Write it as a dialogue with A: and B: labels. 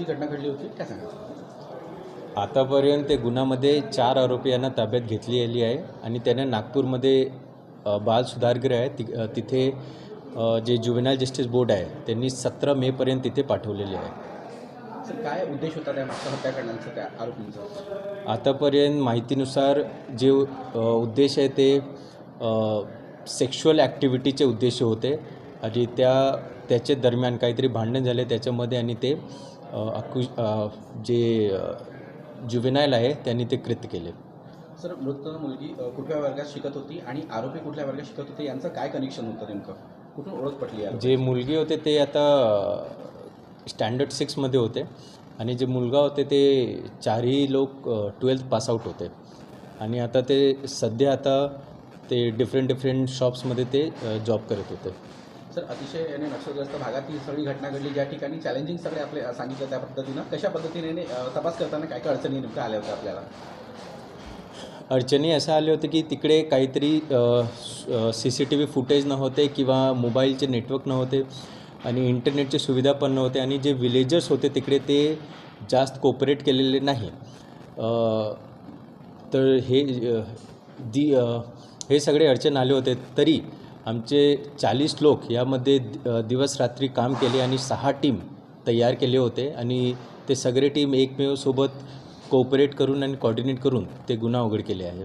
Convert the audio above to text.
A: कशी घटना घडली होती? काय सांगा
B: आतापर्यंत ते गुन्ह्यामध्ये चार आरोपी यांना ताब्यात घेतली गेली आहे आणि त्यांना नागपूरमध्ये बाल सुधारगृह आहे. ति तिथे जे जुवेनाईल जस्टिस बोर्ड आहे त्यांनी सतरा मेपर्यंत तिथे पाठवलेले आहे.
A: सर काय उद्देश होता त्या हत्याकांडांचा त्या आरोपींचा?
B: आतापर्यंत माहितीनुसार जे उद्देश आहे ते सेक्शुअल ॲक्टिव्हिटीचे उद्देश होते. आणि त्या त्याच्या दरम्यान काहीतरी भांडण झाले त्याच्यामध्ये आणि ते अकु जे जुवेनाईल आहे त्यांनी ते कृत्य केले.
A: सर मृत मुलगी कुठल्या वर्गात शिकत होती आणि आरोपी कुठल्या वर्गात शिकत होते यांचं काय कनेक्शन होतं नेमकं? कुठून ओळख पटली
B: जे मुलगी होते ते आता स्टँडर्ड सिक्समध्ये होते. आणि जे मुलगा होते ते चारही लोक ट्वेल्थ पासआउट होते. आणि आता ते सध्या आता ते डिफरंट डिफरंट शॉप्समध्ये ते जॉब करत होते.
A: सर अतिशय याने नक्षलग्रस्त भागात ही सगळी घटना घडली. ज्या ठिकाणी चॅलेंजिंग सगळे आपले सांगितलं त्या पद्धतीनं. कशा पद्धतीने तपास करताना काय काय अडचणी नेमक्या आल्या होत्या आपल्याला?
B: अडचणी असं आले होते की तिकडे काहीतरी C C T V footage नव्हते किंवा मोबाईलचे नेटवर्क नव्हते आणि इंटरनेटची सुविधा पण नव्हते आणि जे विलेजर्स होते तिकडे ते जास्त कोऑपरेट केलेले नाही. तर हे दी हे सगळे अडचण आले होते. तरी आमचे चाळीस लोक यामध्ये दिवस रात्री काम केले आणि सहा टीम तयार केले होते आणि ते सगळे टीम एकमेवसोबत कोऑपरेट करून आणि कॉर्डिनेट करून ते गुन्हा उघड केले आहे